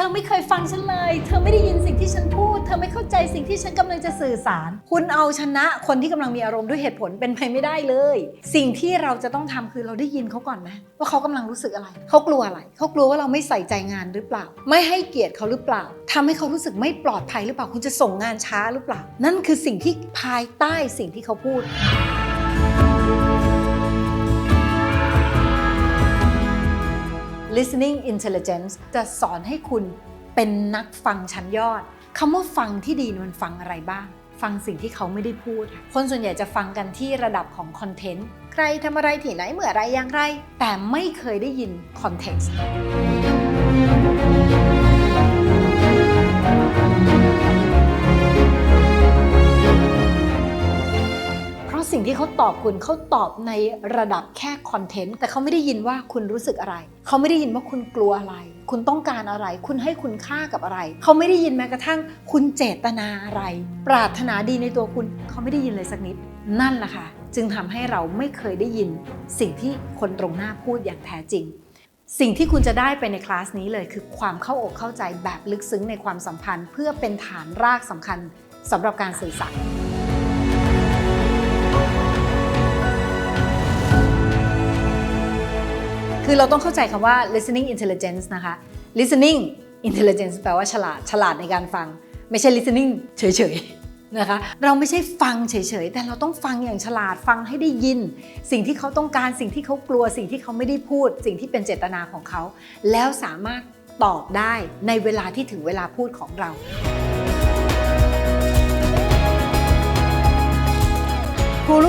เธอไม่เคยฟังฉันเลย เธอไม่ได้ยินสิ่งที่ฉันพูด เธอไม่เข้าใจสิ่งที่ฉันกำลังจะสื่อสาร คุณเอาชนะคนที่กำลังมีอารมณ์ด้วยเหตุผลเป็นไปไม่ได้เลย สิ่งที่เราจะต้องทำคือเราได้ยินเขาก่อนไหมว่าเขากำลังรู้สึกอะไร เขากลัวอะไร เขากลัวว่าเราไม่ใส่ใจงานหรือเปล่า ไม่ให้เกียรติเขาหรือเปล่าทำให้เขารู้สึกไม่ปลอดภัยหรือเปล่า คุณจะส่งงานช้าหรือเปล่า นั่นคือสิ่งที่ภายใต้สิ่งที่เขาพูด listening intelligence จะสอนให้คุณเป็นนักฟังชั้นยอดคำว่าฟังที่ดีมันฟังอะไรบ้าง ฟังสิ่งที่เขาไม่ได้พูด คนส่วนใหญ่จะฟังกันที่ระดับของคอนเทนต์ ใครทำอะไรที่ไหนเมื่อไรอย่างไร แต่ไม่เคยได้ยินคอนเท็กซ์ สิ่งที่เขาตอบคุณเขาตอบในระดับแค่คอนเทนต์แต่เขาไม่ได้ยินว่าคุณรู้สึกอะไร เขาไม่ได้ยินว่าคุณกลัวอะไร คุณต้องการอะไร คุณให้คุณค่ากับอะไร เขาไม่ได้ยินแม้กระทั่ง คุณเจตนาอะไร ปรารถนาดีในตัวคุณ เขาไม่ได้ยินเลยสักนิด นั่นแหละค่ะจึงทำให้เราไม่เคยได้ยิน สิ่งที่คนตรงหน้าพูดอย่างแท้จริงสิ่งที่คุณจะได้ไปในคลาสนี้เลยคือความเข้าอกเข้าใจแบบลึกซึ้งในความสัมพันธ์ เพื่อเป็นฐานรากสำคัญสำหรับการสื่อสาร คือเราต้องเข้าใจคำว่า listening intelligence นะคะ listening intelligence แปลว่าฉลาด ฉลาดในการฟัง ไม่ใช่ listening เฉยๆนะคะ เราไม่ใช่ฟังเฉยๆ แต่เราต้องฟังอย่างฉลาด ฟังให้ได้ยิน สิ่งที่เขาต้องการ สิ่งที่เขากลัว สิ่งที่เขาไม่ได้พูด สิ่งที่เป็นเจตนาของเขา แล้วสามารถตอบได้ในเวลาที่ถึงเวลาพูดของเรา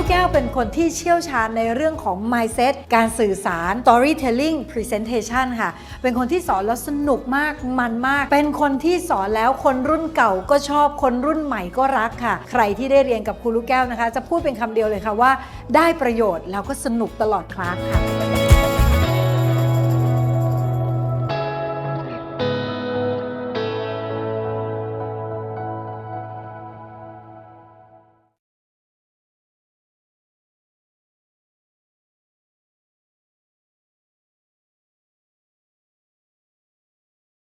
ลูกแก้วเป็นคนที่เชี่ยวชาญในเรื่องของ mindset การสื่อสาร storytelling presentation ค่ะ เป็นคนที่สอนแล้วสนุกมากมันมาก เป็นคนที่สอนแล้วคนรุ่นเก่าก็ชอบคนรุ่นใหม่ก็รักค่ะ ใครที่ได้เรียนกับครูลูกแก้วนะคะ จะพูดเป็นคำเดียวเลยค่ะว่า ได้ประโยชน์แล้วก็สนุกตลอดคลาสค่ะ